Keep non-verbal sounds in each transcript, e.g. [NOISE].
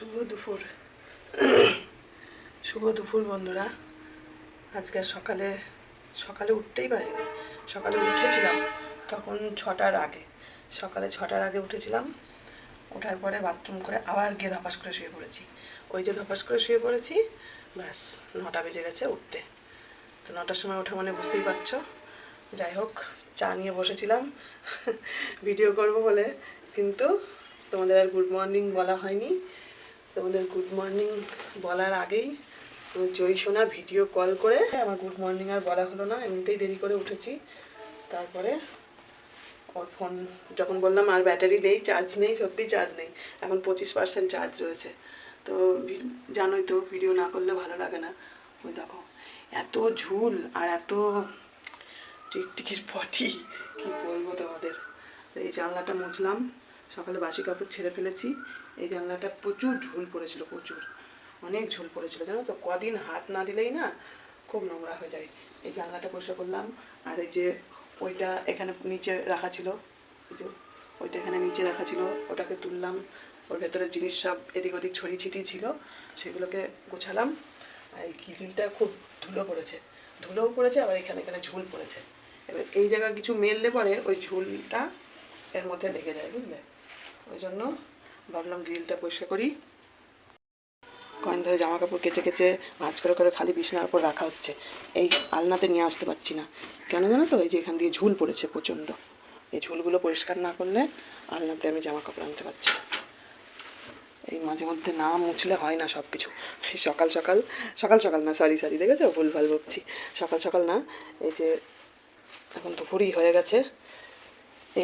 শুভ দুপুর। শুভ দুপুর বন্ধুরা। আজকে সকালে সকালে উঠতেই পারিনি। সকালে উঠেছিলাম তখন ছটার আগে। সকালে ছটার আগে উঠেছিলাম। ওঠার পরে বাথরুম করে আবার গিয়ে ধপাস করে শুয়ে পড়েছি। ওই যে ধপাস করে শুয়ে পড়েছি, ব্যাস নটা বেজে গেছে উঠতে। তো নটার সময় ওঠা মানে বুঝতেই পারছ। যাই হোক, চা নিয়ে বসেছিলাম। ভিডিও করব বলে। কিন্তু তোমাদের আর গুড মর্নিং বলা হয়নি। তোমাদের গুড মর্নিং বলার আগেই জয় সোনা ভিডিও কল করে আমার গুড মর্নিং আর বলা হলো না, এমনিতেই দেরি করে উঠেছি। তারপরে ওর ফোন যখন বললাম আর ব্যাটারি নেই চার্জ নেই, সত্যি চার্জ নেই, এখন পঁচিশ পার্সেন্ট চার্জ রয়েছে। তো জানোই তো ভিডিও না করলে ভালো লাগে না। ওই দেখো, এত ঝুল আর এত টিকটিকির পটি কি বলব তোমাদের? এই জানলাটা মুছলাম, সকালে বাসি কাপড় ছেড়ে ফেলেছি এই জানলাটা প্রচুর ঝুল পড়েছিল, প্রচুর। অনেক ঝুল পড়েছিল, জানো তো? কদিন হাত না দিলেই না খুব নোংরা হয়ে যায়। এই জানলাটা পরিষ্কার করলাম, আর এই যে ওইটা এখানে নিচে রাখা ছিল, এই যে ওইটা এখানে নিচে রাখা ছিল, ওটাকে তুললাম। ওর ভেতরে জিনিস সব এদিক ওদিক ছড়িয়ে ছিটিয়ে ছিল, সেগুলোকে গোছালাম। আর এই গ্রিলটা খুব ধুলো পড়েছে, ধুলোও পড়েছে, আবার এখানে এখানে ঝুল পড়েছে। এবার এই জায়গায় কিছু মেললে পরে ওই ঝুলটা এর মধ্যে লেগে যায়, বুঝলে? ওই জন্য ভাবলাম গ্রিলটা পরিষ্কার করি। কয়েন ধরে জামা কাপড় কেচে কেচে ভাঁজ করে করে খালি বিছানার উপর রাখা হচ্ছে। এই আলনাতে নিয়ে আসতে পারছি না। কেন জানো তো? এই যে এখান দিয়ে ঝুল পড়েছে প্রচণ্ড। এই ঝুলগুলো পরিষ্কার না করলে আলনাতে আমি জামা কাপড় আনতে পারছি এই মাঝে মধ্যে না মুছলে হয় না সব কিছু সকাল সকাল সকাল সকাল না সরি সরি দেখেছ? ভুলভাল বকছি সকাল সকাল না, এই যে এখন দুপুরই হয়ে গেছে।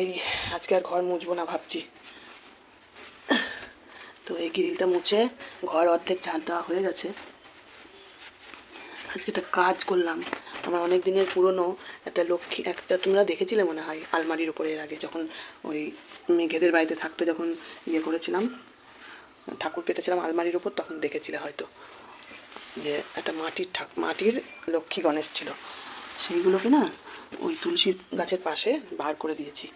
এই আজকে আর ঘর মুছবো না ভাবছি। তো এই গ্রিলটা মুছে ঘর অর্ধেক ঝাঁট দেওয়া হয়ে গেছে। আজকে একটা কাজ করলাম। আমার অনেক দিনের পুরনো একটা লক্ষ্মী, একটা তোমরা দেখেছিলে মনে হয় আলমারির উপরে এর আগে, যখন ওই মেঘেদের বাড়িতে থাকতে যখন ইয়ে করেছিলাম, ঠাকুর পেতেছিলাম আলমারির উপর, তখন দেখেছিলে হয়তো যে একটা মাটির ঠাক মাটির লক্ষ্মী গণেশ ছিল। সেইগুলোকে না ওই তুলসী গাছের পাশে বার করে দিয়েছি।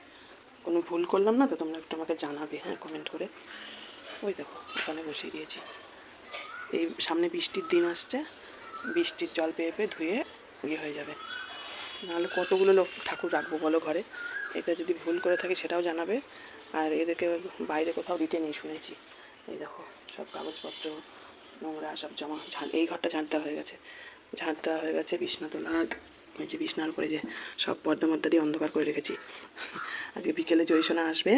কোনো ভুল করলাম না তো তোমরা একটু আমাকে জানাবে হ্যাঁ কমেন্ট করে। ওই দেখো ওখানে বসিয়ে দিয়েছি। এই সামনে বৃষ্টির দিন আসছে, বৃষ্টির জল পেয়ে পেয়ে ধুয়ে ইয়ে হয়ে যাবে। নাহলে কতগুলো লোক ঠাকুর রাখব বলো ঘরে? এটা যদি ভুল করে থাকে সেটাও জানাবে। আর এদেরকে বাইরে কোথাও দিতে নেই শুনেছি। এই দেখো, সব কাগজপত্র, নোংরা সব জমা এই ঘরটা ঝাঁট হয়ে গেছে। ঝাঁট হয়ে গেছে বিছনা তোলা ওই যে বিছনার উপরে যে সব পর্দা মর্দা দিয়ে অন্ধকার করে রেখেছি। আজকে বিকেলে জয়সোনা আসবে,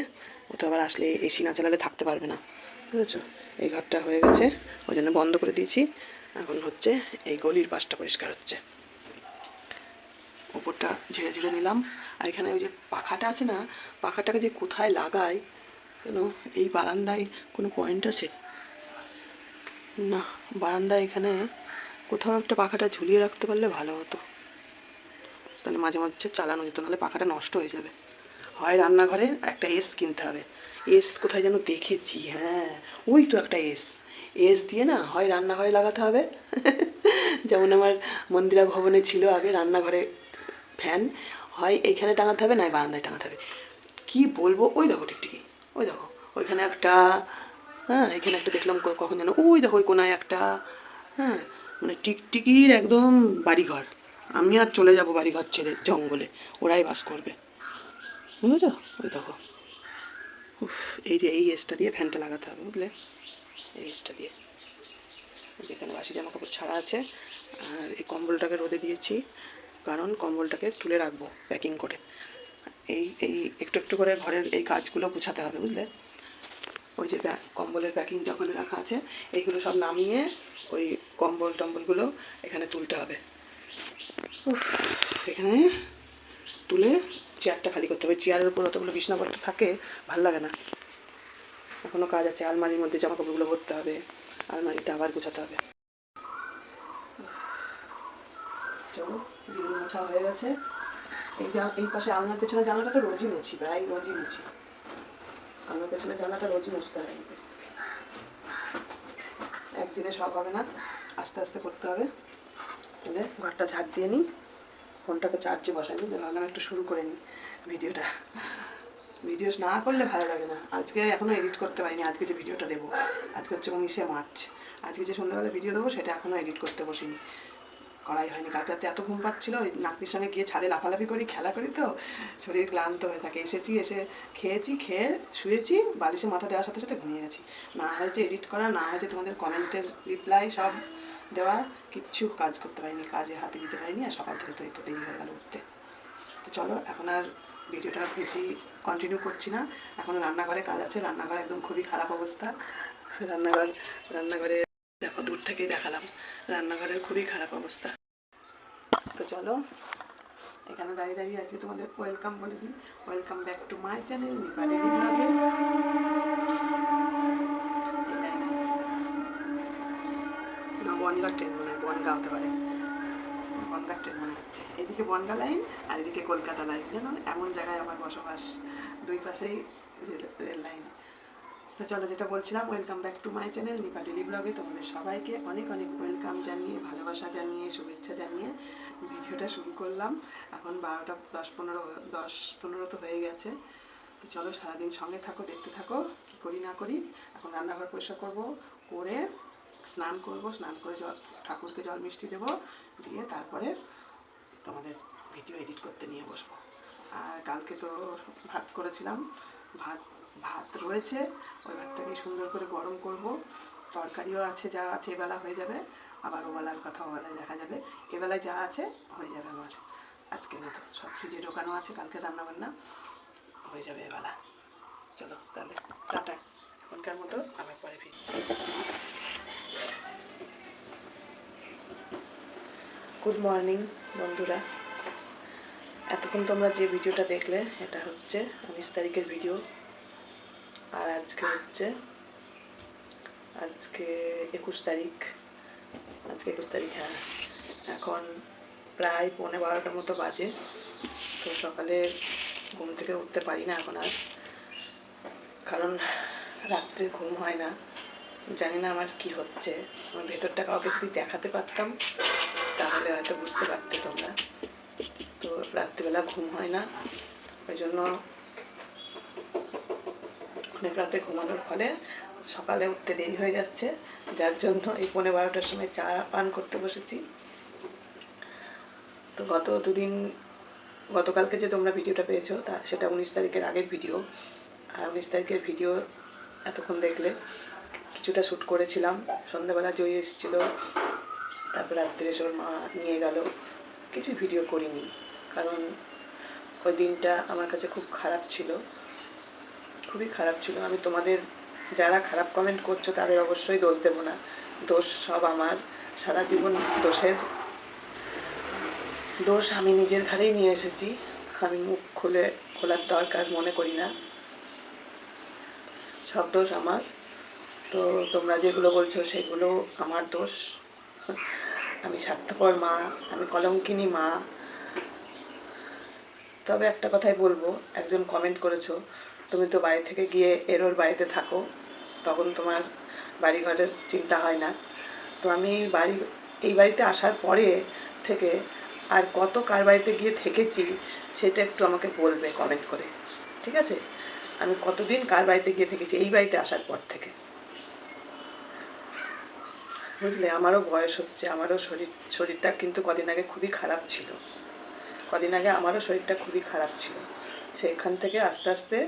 ও তো আবার আসলে এসি না চালালে থাকতে পারবে না। বুঝেছ? এই ঘরটা হয়ে গেছে, ওই জন্য বন্ধ করে দিয়েছি। এখন হচ্ছে এই গলির পাশটা পরিষ্কার হচ্ছে। ওপরটা ঝেড়ে ঝেড়ে নিলাম। আর এখানে ওই যে পাখাটা আছে না, পাখাটাকে যে কোথায় লাগাই কেন? এই বারান্দায় কোনো পয়েন্ট আছে? না, বারান্দায় এখানে কোথাও একটা পাখাটা ঝুলিয়ে রাখতে পারলে ভালো হতো। তাহলে মাঝে মাঝে চালানো যেত, নাহলে পাখাটা নষ্ট হয়ে যাবে। হয় রান্নাঘরে একটা এস কিনতে হবে। এস কোথায় যেন দেখেছি হ্যাঁ ওই তো একটা এস এস দিয়ে না হয় রান্নাঘরে লাগাতে হবে। [LAUGHS] যেমন আমার মন্দিরা ভবনে ছিল আগে রান্নাঘরে ফ্যান, হয় এইখানে টাঙাতে হবে নয় বারান্দায় টাঙাতে হবে। কি বলব? ওই দেখো টিকটিকি, ওই দেখো, ওইখানে একটা হ্যাঁ এখানে একটা দেখলাম কখন যেন, ওই দেখো ওই কোনায় একটা হ্যাঁ মানে টিকটিকির একদম বাড়িঘর। আমি আর চলে যাব বাড়িঘর ছেড়ে জঙ্গলে, ওরাই বাস করবে। বুঝেছ ওই দেখো। উফ, এই যে এই এসটা দিয়ে ফ্যানটা লাগাতে হবে বুঝলে? এই এসটা দিয়ে। যেখানে বাসি জামা কাপড় ছাড়া আছে আর এই কম্বলটাকে রোদে দিয়েছি কারণ কম্বলটাকে তুলে রাখব প্যাকিং করে। এই এই একটু একটু করে ঘরের এই কাজগুলো গুছাতে হবে বুঝলে? ওই যে কম্বলের প্যাকিংটা ওখানে রাখা আছে এইগুলো সব নামিয়ে ওই কম্বল টম্বলগুলো এখানে তুলতে হবে। এখানে তুলে চেয়ারটা খালি করতে হবে। চেয়ারের উপর অতগুলো বিছনাপত্র থাকে, ভালো লাগে না। এখনও কাজ আছে, আলমারির মধ্যে জামা কাপড়গুলো ভরতে হবে, আলমারিটা আবার গোছাতে হবে। চলো মোছা হয়ে গেছে। এই এই পাশে আলনার পেছনে জানলাটা তো রোজই মুছি, প্রায় রোজই মুছি। আলনার পেছনে জানলাটা রোজই মুছতে হয়। একদিনে সব হবে না, আস্তে আস্তে করতে হবে। তাহলে ঘরটা ঝাড় দিয়ে নিই। ফোনটাকে চার্জে বসাই, বুঝলে? ভাবলাম একটু শুরু করে নিই ভিডিওটা। ভিডিও না করলে ভালো লাগে না। আজকে এখনও এডিট করতে পারিনি, আজকে যে ভিডিওটা দেবো। আজকে হচ্ছে উনিশে মার্চ। আজকে যে সন্ধ্যাবেলা ভিডিও দেবো, সেটা এখনও এডিট করতে বসিনি। করাই হয়নি। কালকে রাতে এত ঘুম পাচ্ছিলো, ওই নাতনির সঙ্গে গিয়ে ছাদে লাফালাফি করি, খেলা করি তো, শরীর ক্লান্ত হয়ে থাকে। এসেছি, এসে খেয়েছি, খেয়ে শুয়েছি, বালিশে মাথা দেওয়ার সাথে সাথে ঘুমিয়ে গেছি। না হয়েছে এডিট করা, না হয়েছে তোমাদের কমেন্টের রিপ্লাই সব দেওয়া, কিচ্ছু কাজ করতে পারিনি, কাজে হাতে দিতে পারিনি, আর সকাল থেকে তো তো দেরি হয়ে গেল উঠতে। তো চলো, এখন আর ভিডিওটা বেশি কন্টিনিউ করছি না। এখন রান্নাঘরে কাজ আছে, রান্নাঘর একদম খুবই খারাপ অবস্থা। রান্নাঘর, রান্নাঘরে দেখো, দূর থেকেই দেখালাম, রান্নাঘরের খুবই খারাপ অবস্থা। তো চলো, এখানে দাঁড়িয়ে দাঁড়িয়ে আজকে তোমাদের ওয়েলকাম বলে দিই। Welcome back to my channel Nipa ব্লগে বনগা ট্রেন মনে হয়, বনগা হতে পারে। বনগা ট্রেন মনে হচ্ছে। এদিকে বনগা লাইন আর এদিকে কলকাতা লাইন। জানো এমন জায়গায় আমার বসবাস। দুই পাশেই রেল লাইন। তো চলো, যেটা বলছিলাম welcome back to my channel Nipa daily ব্লগে তোমাদের সবাইকে অনেক অনেক ওয়েলকাম জানিয়ে, ভালোবাসা জানিয়ে, শুভেচ্ছা জানিয়ে ভিডিওটা শুরু করলাম। এখন বারোটা দশ পনেরো দশ পনেরো তো হয়ে গেছে। তো চলো, সারাদিন সঙ্গে থাকো, দেখতে থাকো, কি করি না করি। এখন রান্নাঘর পরিষ্কার করব, করে স্নান করব, স্নান করে জল, ঠাকুরকে জল, মিষ্টি দেবো, দিয়ে তারপরে তোমাদের ভিডিও এডিট করতে নিয়ে বসবো। আর কালকে তো ভাত করেছিলাম, ভাত ভাত রয়েছে, ওই ভাতটাকে সুন্দর করে গরম করব। তরকারিও আছে, যা আছে, এবেলা হয়ে যাবে, আবার ওবেলার কথা ওবেলায় দেখা যাবে, এবেলায় যা আছে হয়ে যাবে আমার। আজকে মতো সব ফ্রিজে ঢোকানো আছে, কালকে রান্নাবান্না হয়ে যাবে এবেলা। চলো তাহলে, টাটা। এখনকার মতো আবার পরে ফিরছি। গুড মর্নিং বন্ধুরা। এতক্ষণ তোমরা যে ভিডিওটা দেখলে, এটা হচ্ছে উনিশ তারিখের ভিডিও। আর আজকে হচ্ছে, আজকে একুশ তারিখ। আজকে একুশ তারিখ হ্যাঁ। এখন প্রায় পৌনে বারোটার মতো বাজে। তো সকালে ঘুম থেকে উঠতে পারি না এখন আর। কারণ রাত্রে ঘুম হয় না। জানি না আমার কি হচ্ছে। আমার ভেতরটা কাউকে যদি দেখাতে পারতাম, তাহলে হয়তো বুঝতে পারতে তোমরা। তো রাত্রিবেলা ঘুম হয় না। ওই জন্য অনেক রাতে ঘুমানোর ফলে সকালে উঠতে দেরি হয়ে যাচ্ছে। যার জন্য এই পনেরো বারোটার সময় চা পান করতে বসেছি। তো গত দুদিন, গতকালকে যে তোমরা ভিডিওটা পেয়েছ, তা সেটা উনিশ তারিখের আগের ভিডিও। আর উনিশ তারিখের ভিডিও এতক্ষণ দেখলে কিছুটা শ্যুট করেছিলাম। সন্ধ্যাবেলা জয়ী এসেছিল। তারপর রাত্রে ওর মা নিয়ে গেল। কিছু ভিডিও করিনি। কারণ ওই দিনটা আমার কাছে খুব খারাপ ছিল। খুবই খারাপ ছিল। আমি তোমাদের যারা খারাপ কমেন্ট করছ, তাদের অবশ্যই দোষ দেব না। দোষ সব আমার। সারা জীবন দোষের। দোষ আমি নিজের ঘাড়েই নিয়ে এসেছি। আমি মুখ খুলে, খোলার দরকার মনে করি না। সব দোষ আমার। তো তোমরা যেগুলো বলছো সেগুলো আমার দোষ। আমি স্বার্থপর মা, আমি কলঙ্কিনী মা। তবে একটা কথাই বলব, একজন কমেন্ট করেছ, তুমি তো বাড়ি থেকে গিয়ে এরোর বাড়িতে থাকো, তখন তোমার বাড়িঘরের চিন্তা হয় না। তো আমি বাড়ি, এই বাড়িতে আসার পরে থেকে আর কত কার বাড়িতে গিয়ে থেকেছি, সেটা একটু আমাকে বলবে কমেন্ট করে। ঠিক আছে? আমি কতদিন কার বাড়িতে গিয়ে থেকেছি, এই বাড়িতে আসার পর থেকে। বুঝলে, আমারও বয়স হচ্ছে, আমারও শরীর, শরীরটা কিন্তু কদিন আগে খুবই খারাপ ছিল। কদিন আগে আমারও শরীরটা খুবই খারাপ ছিল। সেইখান থেকে আস্তে আস্তে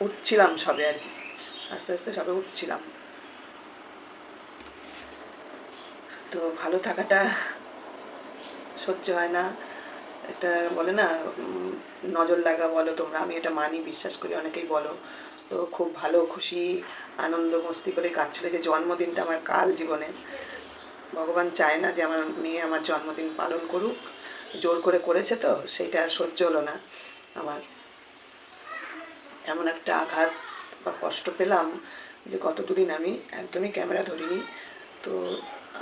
উঠছিলাম সবে আর কি। আস্তে আস্তে সবে উঠছিলাম। তো ভালো থাকাটা সহ্য হয় না। এটা বলে না নজর লাগা বলো তোমরা, আমি এটা মানি, বিশ্বাস করি, অনেকেই বলো। তো খুব ভালো, খুশি, আনন্দ, মস্তি করে কাটছিল যে জন্মদিনটা আমার কাল জীবনে। ভগবান চায় না যে আমার মেয়ে আমার জন্মদিন পালন করুক। জোর করে করেছে তো, সেইটা আর সহ্য হলো না। আমার এমন একটা আঘাত বা কষ্ট পেলাম যে গত দুদিন আমি একদমই ক্যামেরা ধরিনি। তো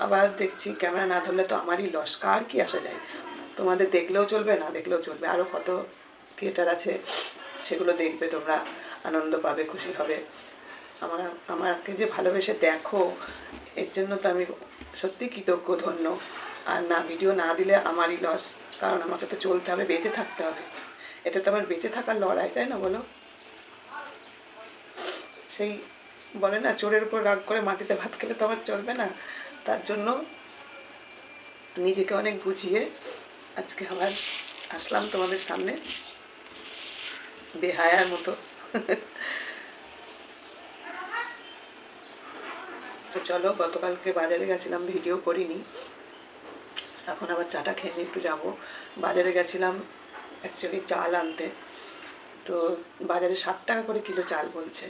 আবার দেখছি ক্যামেরা না ধরলে তো আমারই লস কার কি আসা যায়? তোমাদের দেখলেও চলবে, না দেখলেও চলবে? আরও কত থিয়েটার আছে, সেগুলো দেখবে তোমরা। আনন্দ পাবে, খুশি হবে। আমার, আমাকে যে ভালোবেসে দেখো, এর জন্য তো আমি সত্যি কৃতজ্ঞ, ধন্য। আর না, ভিডিও না দিলে আমারই লস কারণ আমাকে তো চলতে হবে, বেঁচে থাকতে হবে। এটা তো আমার বেঁচে থাকার লড়াই, তাই না বলো? সেই বলে না, চোরের উপর রাগ করে মাটিতে ভাত খেলে তো আমার চলবে না। তার জন্য নিজেকে অনেক বুঝিয়ে আজকে আবার আসলাম তোমাদের সামনে, বেহায়ার মতো। তো চলো, গতকালকে বাজারে গেছিলাম, ভিডিও করিনি। এখন আবার চাটা খেয়ে একটু যাব। বাজারে গেছিলাম অ্যাকচুয়ালি চাল আনতে। তো বাজারে ষাট টাকা করে কিলো চাল বলছে।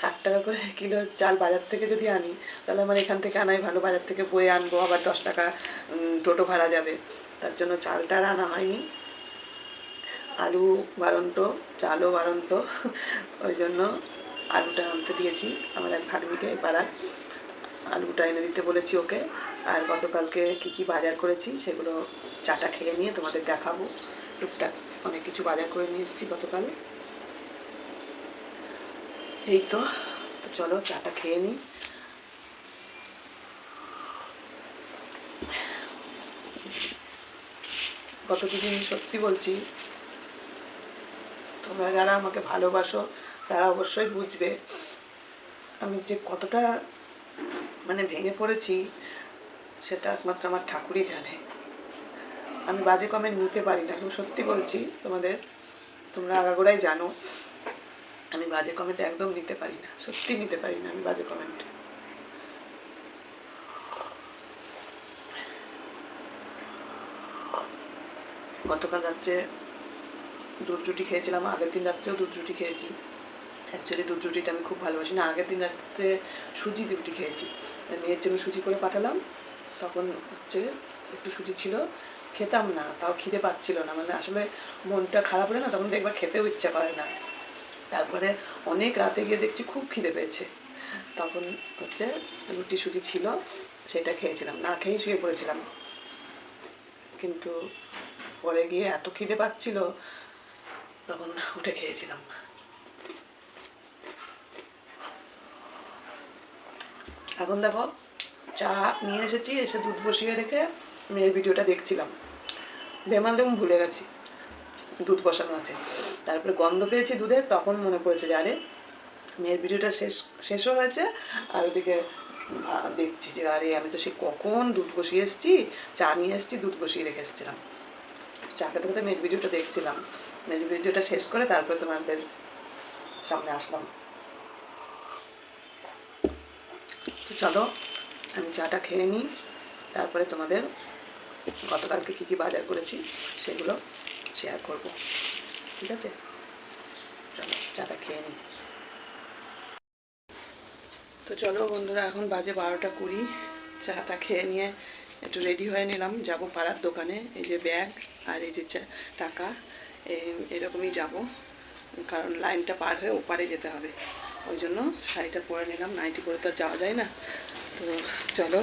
ষাট টাকা করে কিলো চাল বাজার থেকে যদি আনি, তাহলে আমার এখান থেকে আনাই ভালো। বাজার থেকে বয়ে আনব, আবার দশ টাকা টোটো ভাড়া যাবে। তার জন্য চালটা আনা হয়নি। আলু বারন্ত চালও বারন্ত ওই জন্য আলুটা আনতে দিয়েছি আমার এক ভাগ্নিকে পাড়ার। আলুটা এনে দিতে বলেছি ওকে। আর গতকালকে কী কী বাজার করেছি সেগুলো চাটা খেয়ে নিয়ে তোমাদের দেখাবো। টুকটাক অনেক কিছু বাজার করে নিয়ে এসেছি গতকাল। এই তো তো চলো চাটা খেয়ে নিই। কত কিছু সত্যি বলছি তোমরা যারা আমাকে ভালোবাসো, তারা অবশ্যই বুঝবে আমি যে কতটা মানে ভেঙে পড়েছি, সেটা একমাত্র আমার ঠাকুরই জানে। আমি বাজে কমেন্ট নিতে পারি না, আমি সত্যি বলছি তোমাদের, তোমরা আগাগোড়াই জানো, আমি বাজে কমেন্ট একদম নিতে পারি না, সত্যি নিতে পারি না আমি বাজে কমেন্ট। গতকাল রাত্রে দুধ রুটি খেয়েছিলাম, আগের দিন রাত্রেও দুধ রুটি খেয়েছি। অ্যাকচুয়ালি দুধ রুটিটা আমি খুব ভালোবাসি। না, আগের দিন রাত্রে সুজি রুটি খেয়েছি। মেয়ের জন্য সুজি করে পাঠালাম। তখন হচ্ছে একটু সুজি ছিল। খেতাম না, তাও খিদে পাচ্ছিল না। মানে আসলে মনটা খারাপ হলে না, তখন দেখবা খেতেও ইচ্ছা করে না। তারপরে অনেক রাতে গিয়ে দেখছি খুব খিদে পেয়েছে। তখন হচ্ছে রুটি সুজি ছিল, সেটা খেয়েছিলাম। না খেয়েই শুয়ে পড়েছিলাম। কিন্তু পরে গিয়ে এত খিদে পাচ্ছিল তখন উঠে খেয়েছিলাম। এখন দেখো, চা নিয়ে এসেছি, এসে দুধ বসিয়ে রেখে মেয়ের ভিডিওটা দেখছিলাম। বেমালুম ভুলে গেছি, দুধ বসানো আছে। তারপরে গন্ধ পেয়েছি দুধের তখন মনে পড়েছে যে, আরে, মেয়ের ভিডিওটা শেষ, শেষও হয়েছে, আর ওদিকে দেখছি যে, আরে, আমি তো সে কখন দুধ বসিয়ে এসেছি, চা নিয়ে এসেছি, দুধ বসিয়ে রেখে এসেছিলাম। চা খেতে খেতে মেয়ের ভিডিওটা দেখছিলাম। মেয়ের ভিডিওটা শেষ করে তারপরে তোমাদের সামনে আসলাম। তো চলো, আমি চাটা খেয়ে নিই। তারপরে তোমাদের গতকালকে কী কী বাজার করেছি সেগুলো শেয়ার করব। ঠিক আছে? চলো, চাটা খেয়ে নিই। তো চলো বন্ধুরা, এখন বাজে বারোটা কুড়ি। চাটা খেয়ে নিয়ে একটু রেডি হয়ে নিলাম। যাব পাড়ার দোকানে, এই যে ব্যাগ আর এই যে টাকা এরকমই যাব। কারণ লাইনটা পার হয়ে ওপারে যেতে হবে। ওই জন্য শাড়িটা পরে নিলাম। নাইটি পরে তো আর যাওয়া যায় না। তো চলো,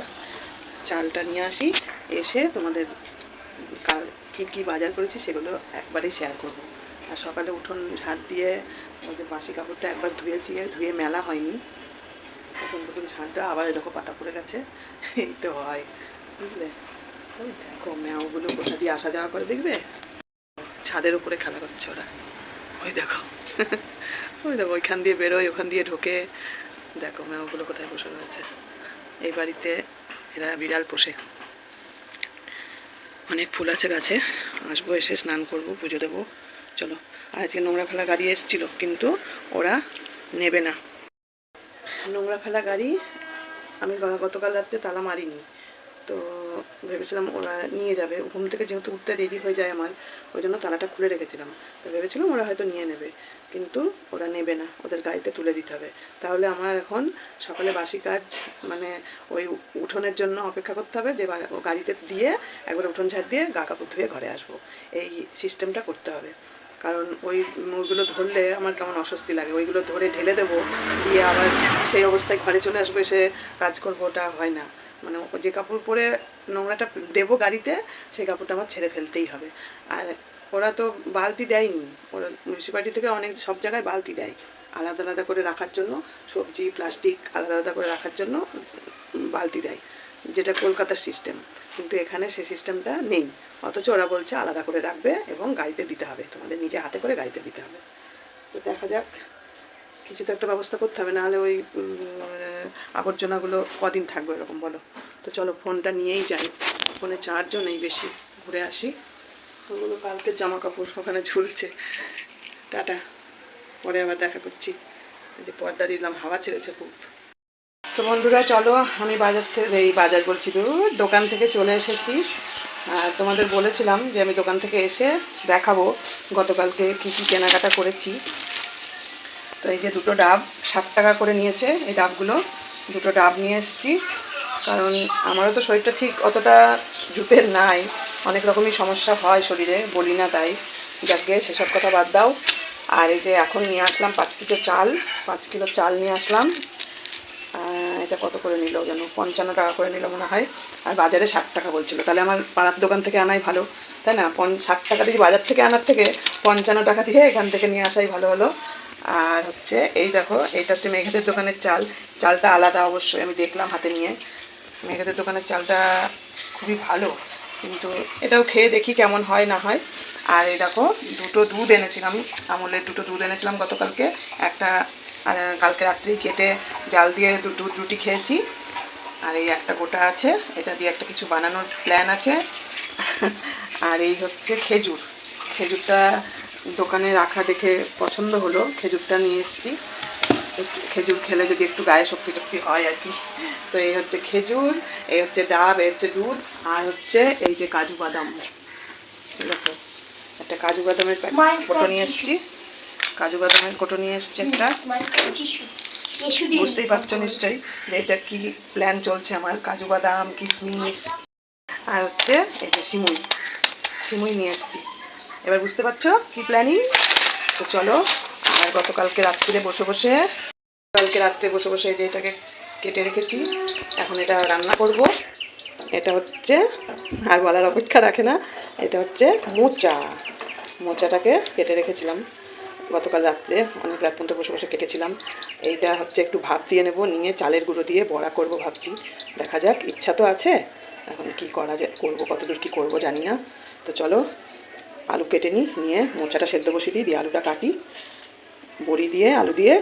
চালটা নিয়ে আসি। এসে তোমাদের কাল কী কী বাজার করেছি সেগুলো একবারেই শেয়ার করব। আর সকালে উঠোন ঝাড় দিয়ে ওই যে বাসি কাপড়টা একবার ধুয়েছি ধুয়ে মেলা হয়নি। নতুন নতুন দেওয়া, আবার দেখো পাতা পড়ে গেছে। এই তো হয়। বুঝলে? ওই দেখো, ম্যাওগুলো কোথা দিয়ে আসা যাওয়া করে দেখবে? ছাদের উপরে খেলা করছে ওরা। ওই দেখো। ওই দেখো, ওইখান দিয়ে বেরোয়, ওখান দিয়ে ঢোকে। দেখো ম্যাওগুলো কোথায় বসে রয়েছে। এই বাড়িতে এরা বিড়াল পোষে। অনেক ফুল আছে গাছে। আসব, এসে স্নান করব, পুজো দেবো। চলো আর আজকে নোংরা ফেলা গাড়ি এসেছিল, কিন্তু ওরা নেবে না। নোংরা ফেলা গাড়ি আমি গতকাল রাত্রে তালা মারিনি। তো ভেবেছিলাম ওরা নিয়ে যাবে। ঘুম থেকে যেহেতু উঠতে দেরি হয়ে যায় আমার, ওই জন্য তালাটা খুলে রেখেছিলাম। তো ভেবেছিলাম ওরা হয়তো নিয়ে নেবে, কিন্তু ওরা নেবে না, ওদের গাড়িতে তুলে দিতে হবে। তাহলে আমার এখন সকালে বাসি কাজ মানে ওই উঠোনের জন্য অপেক্ষা করতে হবে যে ও গাড়িতে দিয়ে একবার উঠোন ঝাড় দিয়ে গা কাপড় ধুয়ে ঘরে আসব। এই সিস্টেমটা করতে হবে। কারণ ওই ওইগুলো ধরলে আমার কেমন অস্বস্তি লাগে। ওইগুলো ধরে ঢেলে দেবো, দিয়ে আবার সেই অবস্থায় ঘরে চলে আসব, এসে কাজ করব, ওটা হয় না। মানে যে কাপড় পরে নোংরাটা দেবো গাড়িতে, সেই কাপড়টা আমার ছেড়ে ফেলতেই হবে। আর ওরা তো বালতি দেয়নি। ওরা মিউনিসিপ্যালিটি থেকে অনেক, সব জায়গায় বালতি দেয়। আলাদা আলাদা করে রাখার জন্য, সবজি প্লাস্টিক আলাদা আলাদা করে রাখার জন্য বালতি দেয়। যেটা কলকাতার সিস্টেম কিন্তু এখানে সেই সিস্টেমটা নেই। অথচ ওরা বলছে আলাদা করে রাখবে এবং গাড়িতে দিতে হবে। তোমাদের নিজে হাতে করে গাড়িতে দিতে হবে। তো দেখা যাক। কিছু তো একটা ব্যবস্থা করতে হবে, নাহলে ওই আবর্জনাগুলো কদিন থাকবে এরকম বলো। তো চলো ফোনটা নিয়েই যাই, ফোনে চার্জও নেই বেশি ঘুরে আসি। ওগুলো কালকে জামা কাপড় ওখানে ঝুলছে। টাটা। পরে আবার দেখা করছি। যে পর্দা দিলাম, হাওয়া ছেড়েছে খুব। তো বন্ধুরা চলো, আমি বাজার থেকে এই বাজার বলছি দোকান থেকে চলে এসেছি। আর তোমাদের বলেছিলাম যে আমি দোকান থেকে এসে দেখাবো গতকালকে কী কী কেনাকাটা করেছি। তো এই যে দুটো ডাব, ষাট টাকা করে নিয়েছে এই ডাবগুলো। দুটো ডাব নিয়ে এসেছি। কারণ আমারও তো শরীরটা ঠিক অতটা জুতের নাই। অনেক রকমই সমস্যা হয় শরীরে, বলি না তাই। যাকে সেসব কথা বাদ দাও। আর এই যে এখন নিয়ে আসলাম পাঁচ কিলো চাল, পাঁচ কিলো চাল নিয়ে আসলাম। এটা কত করে নিল যেন? পঞ্চান্ন টাকা করে নিল মনে হয়। আর বাজারে ষাট টাকা বলছিল। তাহলে আমার পাড়ার দোকান থেকে আনাই ভালো। তাই না? পঞ্চ ষাট টাকা দিয়ে বাজার থেকে আনার থেকে পঞ্চান্ন টাকা দিয়ে এখান থেকে নিয়ে আসাই ভালো হলো। আর হচ্ছে, এই দেখো এইটা হচ্ছে মেঘাদের দোকানের চাল। চালটা আলাদা অবশ্যই, আমি দেখলাম হাতে নিয়ে। মেঘাদের দোকানের চালটা খুবই ভালো, কিন্তু এটাও খেয়ে দেখি কেমন হয়, না হয়। আর এই দেখো, দুটো দুধ এনেছিলাম আমলের দুটো দুধ এনেছিলাম গতকালকে। একটা কালকে রাত্রি কেটে জাল দিয়ে দুধ রুটি খেয়েছি। আর এই একটা গোটা আছে, এটা দিয়ে একটা কিছু বানানোর প্ল্যান আছে। [LAUGHS] আর এই হচ্ছে খেজুর। খেজুরটা দোকানে রাখা দেখে পছন্দ হলো খেজুরটা নিয়ে এসেছি। একটু খেজুর খেলে যদি একটু গায়ে শক্তি টক্তি হয় আর কি। তো এই হচ্ছে খেজুর এই হচ্ছে ডাব এই হচ্ছে দুধ আর হচ্ছে এই যে কাজু বাদাম। দেখো একটা কাজু বাদামের কোটো নিয়ে এসেছি। কাজু বাদামের কোটো নিয়ে এসেছি একটা। বুঝতেই পারছ নিশ্চয়ই যে এটা কি প্ল্যান চলছে আমার কাজু বাদাম কিশমিশ। আর হচ্ছে এই যে সিমুই। সিমুই নিয়ে এসেছি। এবার বুঝতে পারছ কি প্ল্যানিং তো চলো, আর গতকালকে রাত্রিরে বসে বসে, কালকে রাত্রে বসে বসে যে এটাকে কেটে রেখেছি, এখন এটা রান্না করব। এটা হচ্ছে, আর বলার অপেক্ষা রাখে না, এটা হচ্ছে মোচা। মোচাটাকে কেটে রেখেছিলাম। গতকাল রাত্রে, অনেক রাত পর্যন্ত বসে বসে কেটেছিলাম। এইটা হচ্ছে একটু ভাপ দিয়ে নেব, নিয়ে চালের গুঁড়ো দিয়ে বড়া করব ভাবছি। দেখা যাক, ইচ্ছা তো আছে। এখন কি করা যায়, করব, কতদূর কি করব জানি না। তো চলো আলু কেটে নিই, নিয়ে মোচাটা সেদ্ধ বসিয়ে দিই দিয়ে আলুটা কাটি, বড়ি দিয়ে আলু দিয়ে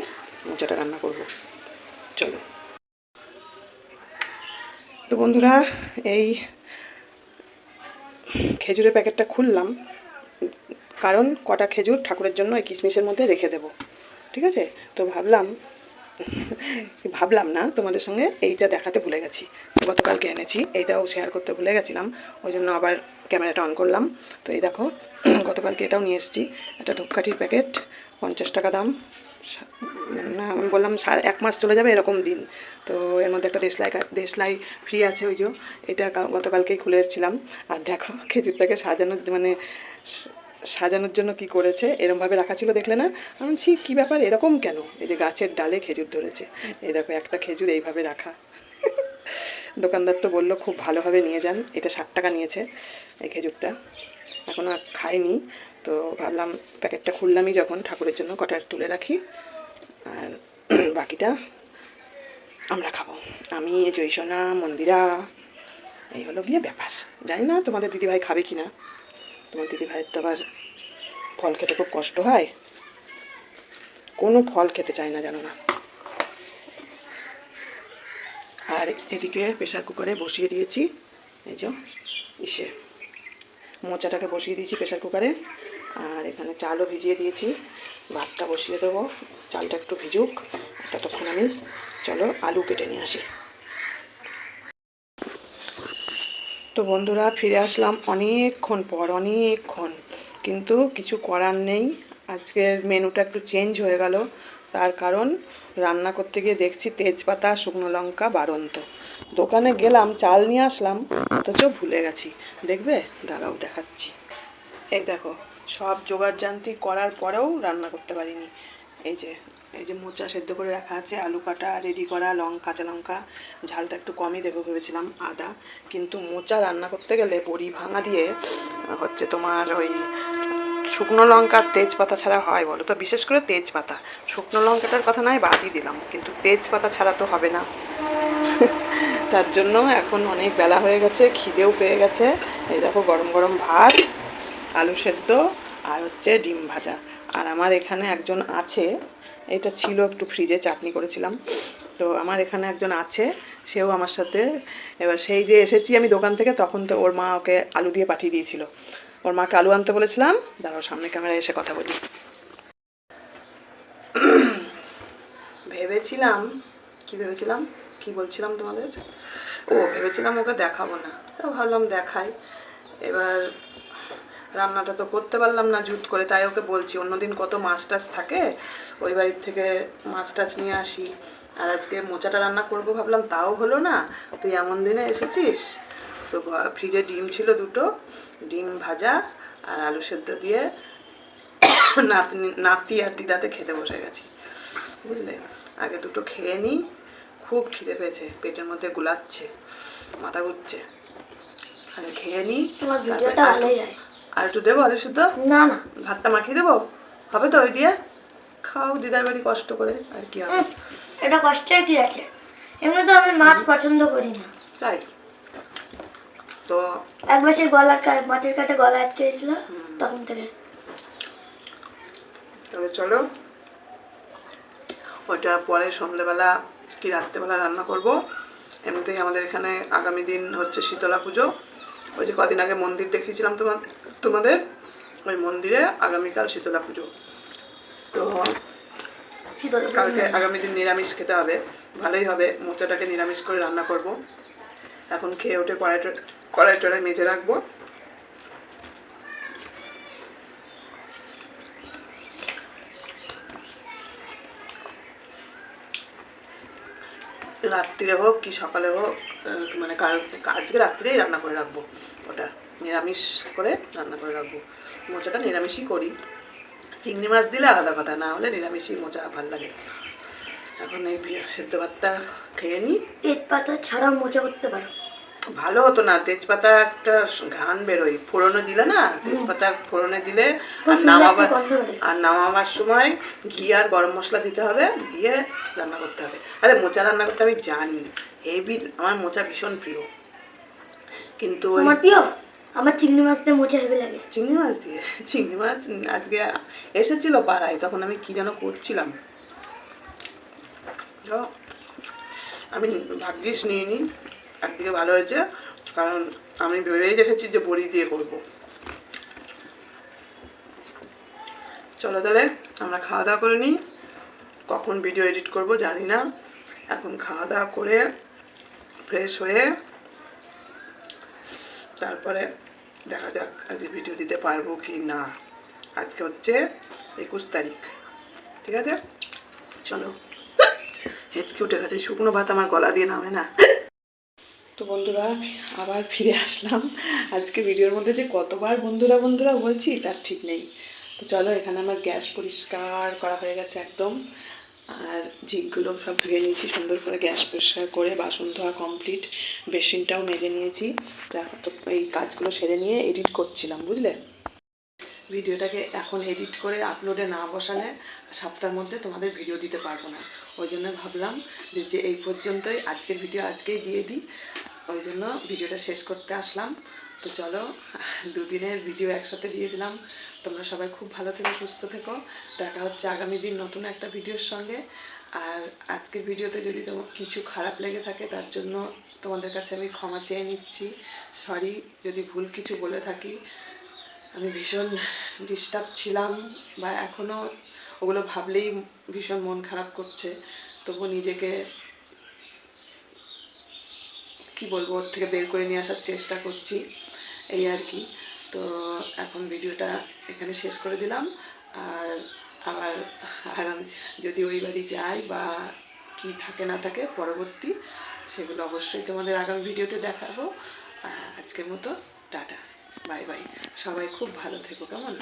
মোচাটা রান্না করব। চলো। তো বন্ধুরা, এই খেজুরের প্যাকেটটা খুললাম, কারণ কটা খেজুর ঠাকুরের জন্য এই কিশমিশের মধ্যে রেখে দেব, ঠিক আছে? তো ভাবলাম ভাবলাম না তোমাদের সঙ্গে এইটা দেখাতে ভুলে গেছি। গতকালকে এনেছি, এইটাও শেয়ার করতে ভুলে গেছিলাম ওই জন্য আবার ক্যামেরাটা অন করলাম। তো এই দেখো, [CLEARS THROAT] গতকালকে এটাও নিয়ে এসেছি, একটা ধূপকাঠির প্যাকেট পঞ্চাশ টাকা দাম না, আমি বললাম সার এক মাস চলে যাবে এরকম দিন। তো এর মধ্যে একটা দেশলাই দেশলাই ফ্রি আছে ওই যে, এটা গতকালকেই খুলে এসেছিলাম আর দেখো খেজুরটাকে সাজানোর মানে সাজানোর জন্য কি করেছে, এরমভাবে রাখা ছিল দেখলে না? আমি বলছি, কী ব্যাপার? এরকম কেন? এই যে গাছের ডালে খেজুর ধরেছে। এই দেখো, একটা খেজুর এইভাবে রাখা। দোকানদার তো বলল, খুব ভালোভাবে নিয়ে যান, এটা ষাট টাকা নিয়েছে এই খেজুরটা। এখনও খাইনি তো ভাবলাম প্যাকেটটা খুললামই যখন, ঠাকুরের জন্য কটা তুলে রাখি। আর [CLEARS THROAT] বাকিটা আমরা খাব। আমি জৈসনা মন্দিরা, এই হলো গিয়ে ব্যাপার। জানি না তোমাদের দিদিভাই খাবে কি না তোমার দিদিভাইয়ের তো আবার ফল খেতে খুব কষ্ট হয়। কোনো ফল খেতে চায় না জানো না। আর এদিকে প্রেশার কুকারে বসিয়ে দিয়েছি, এই যে ইসে। মোচাটাকে বসিয়ে দিয়েছি প্রেশার কুকারে। আর এখানে চালও ভিজিয়ে দিয়েছি। ভাতটা বসিয়ে দেবো। চালটা একটু ভিজুক। ততক্ষণ আমি, চলো আলু কেটে নিয়ে আসি। তো বন্ধুরা ফিরে আসলাম অনেকক্ষণ পর, অনেকক্ষণ। কিন্তু কিছু করার নেই। আজকের মেনুটা একটু চেঞ্জ হয়ে গেল। তার কারণ রান্না করতে গিয়ে দেখছি তেজপাতা, শুকনো লঙ্কা বাড়ন্ত দোকানে গেলাম, চাল নিয়ে আসলাম, অথচ ভুলে গেছি। দেখবে? দাঁড়াও, দেখাচ্ছি। এই দেখো, সব জোগাড় জান্তি করার পরেও রান্না করতে পারিনি। এই যে এই যে মোচা সেদ্ধ করে রাখা আছে, আলু কাটা, রেডি করা লঙ্কা কাঁচা লঙ্কা, ঝালটা একটু কমই দেবো ভেবেছিলাম, আদা। কিন্তু মোচা রান্না করতে গেলে বড়ি ভাঙা দিয়ে হচ্ছে তোমার ওই শুকনো লঙ্কা তেজপাতা ছাড়া হয় বলো তো? বিশেষ করে তেজপাতা। শুকনো লঙ্কাটার কথা নয়, বাদই দিলাম। কিন্তু তেজপাতা ছাড়া তো হবে না। [LAUGHS] তার জন্য এখন অনেক বেলা হয়ে গেছে, খিদেও পেয়ে গেছে। এই দেখো গরম গরম ভাত, আলু সেদ্ধ আর হচ্ছে ডিম ভাজা। আর আমার এখানে একজন আছে এটা ছিল একটু ফ্রিজে চাটনি করেছিলাম। তো আমার এখানে একজন আছে, সেও আমার সাথে। এবার সেই যে এসেছি আমি দোকান থেকে, তখন তো ওর মা ওকে আলু দিয়ে পাঠিয়ে দিয়েছিল। ওর মাকে আলু আনতে বলেছিলাম, দাঁড়াও সামনে ক্যামেরায় এসে কথা বলি। ভেবেছিলাম, কি ভেবেছিলাম? কি বলছিলাম তোমাদের? ও, ভেবেছিলাম ওকে দেখাবো না। তা ভাবলাম দেখাই। এবার রান্নাটা তো করতে পারলাম না জুত করে তাই ওকে বলছি অন্যদিন কত মাছ টাছ থাকে ওই বাড়ির থেকে মাছ টাছ নিয়ে আসি। আর আজকে মোচাটা রান্না করব ভাবলাম তাও হলো না তুই এমন দিনে এসেছিস? তো ফ্রিজে ডিম ছিল দুটো ডিম ভাজা আর আলু সেদ্ধ দিয়ে নাতনি নাতি আর দিদাতে খেতে বসে গেছি বুঝলে? আগে দুটো খেয়ে নিই খুব খিদে পেয়েছে পেটের মধ্যে গুলাচ্ছে মাথা ঘুরছে। আগে খেয়ে নিই তারপরে আর একটু- দেবো আলু শুদ্ধ না না। ভাতটা মাখিয়ে দেবো? হবে তো ওই দিয়ে? খাও দিদার বাড়ি কষ্ট করে আর কি হবে? এটা কষ্টের কি আছে? এমনি তো আমি মাছ পছন্দ করি না। তাই? তো একবার সে গলার মাছের কাটে গলা আটকে গেছিল তখন থেকে। তবে চলো। ওটা পরে সন্ধ্যেবেলা কি রাত্রেবেলা রান্না করব? এমনিতেই আমাদের এখানে আগামী দিন হচ্ছে শীতলা পুজো। ওই যে কদিন আগে মন্দির দেখিয়েছিলাম তোমাদের তোমাদের ওই মন্দিরে আগামীকাল শীতলা পুজো। তো কালকে আগামী দিন নিরামিষ খেতে হবে ভালোই হবে। মোচাটাকে নিরামিষ করে রান্না করব। এখন খেয়ে ওঠে কড়াইটা কড়াই টড়াই মেজে রাখব। রাত্রিরে হোক কি সকালে হোক মানে আজকে রাত্রেই রান্না করে রাখব ওটা। নিরামিষ করে রান্না করে রাখব। মোচাটা নিরামিষই করি। চিংড়ি মাছ দিলে আলাদা কথা, না হলে নিরামিষই মোচা ভালো লাগে। এখন এই সেদ্ধ ভাতটা খেয়ে নিই। তেজপাতা ছাড়াও মোচা করতে পারো। ভালো হতো না। তেজপাতা একটা ঘ্রাণ বেরোয়। ফোড়নে দিলে না তেজপাতা ফোড়নে দিলে আর নামাবার। আর নামাবার সময় ঘি আর গরম মশলা দিতে হবে দিয়ে রান্না করতে হবে। আরে মোচা রান্না করতে আমি জানি। হেভি আমার মোচা ভীষণ প্রিয়। কিন্তু প্রিয়? আমার চিংড়ি মাছ দিয়ে মোচা হেবে লাগে। চিংড়ি মাছ দিয়ে? চিংড়ি মাছ আজকে এসেছিল পাড়ায় তখন আমি কি যেন করছিলাম। আমি ভাগ্যিস নিয়ে নিই। একদিকে ভালো হয়েছে। কারণ আমি ভেবেই রেখেছি যে বড়ি দিয়ে করব। চলো তাহলে আমরা খাওয়া দাওয়া করে নিই। কখন ভিডিও এডিট করব জানি না। এখন খাওয়া দাওয়া করে ফ্রেশ হয়ে তারপরে দেখা যাক আজকে ভিডিও দিতে পারব কি না। আজকে হচ্ছে একুশ তারিখ। ঠিক আছে? চলো। হেঁচকে উঠে গেছে। শুকনো ভাত আমার গলা দিয়ে নামে না। তো বন্ধুরা আবার ফিরে আসলাম। আজকে ভিডিওর মধ্যে যে কতবার বন্ধুরা বন্ধুরা বলছি, তার ঠিক নেই। তো চলো, এখানে আমার গ্যাস পরিষ্কার করা হয়ে গেছে একদম। আর ঝিকগুলো সব ধুয়ে নিয়েছি, সুন্দর করে গ্যাস পরিষ্কার করে বাসন ধোয়া কমপ্লিট বেসিনটাও মেজে নিয়েছি। তো এই কাজগুলো সেরে নিয়ে এডিট করছিলাম, বুঝলে? ভিডিওটাকে এখন এডিট করে আপলোডে না বসালে সাতটার মধ্যে তোমাদের ভিডিও দিতে পারব না। ওই জন্য ভাবলাম যে যে এই পর্যন্তই আজকের ভিডিও আজকেই দিয়ে দিই। ওই জন্য ভিডিওটা শেষ করতে আসলাম। তো চলো, দুদিনের ভিডিও একসাথে দিয়ে দিলাম। তোমরা সবাই খুব ভালো থেকো, সুস্থ থেকো। দেখা হচ্ছে আগামী দিন নতুন একটা ভিডিওর সঙ্গে। আর আজকের ভিডিওতে যদি তোমার কিছু খারাপ লেগে থাকে, তার জন্য তোমাদের কাছে আমি ক্ষমা চেয়ে নিচ্ছি। সরি যদি ভুল কিছু বলে থাকি আমি ভীষণ ডিস্টার্ব ছিলাম বা এখনও ওগুলো ভাবলেই ভীষণ মন খারাপ করছে। তবু নিজেকে কি বলব, ওর থেকে বের করে নিয়ে আসার চেষ্টা করছি, এই আর কি। তো এখন ভিডিওটা এখানে শেষ করে দিলাম। আর আবার আর যদি ওই বাড়ি যাই বা কি থাকে না থাকে পরবর্তী, সেগুলো অবশ্যই তোমাদের আগামী ভিডিওতে দেখাবো। আজকের মতো, টাটা। Bye bye. সবাই খুব ভালো থেকো কেমন?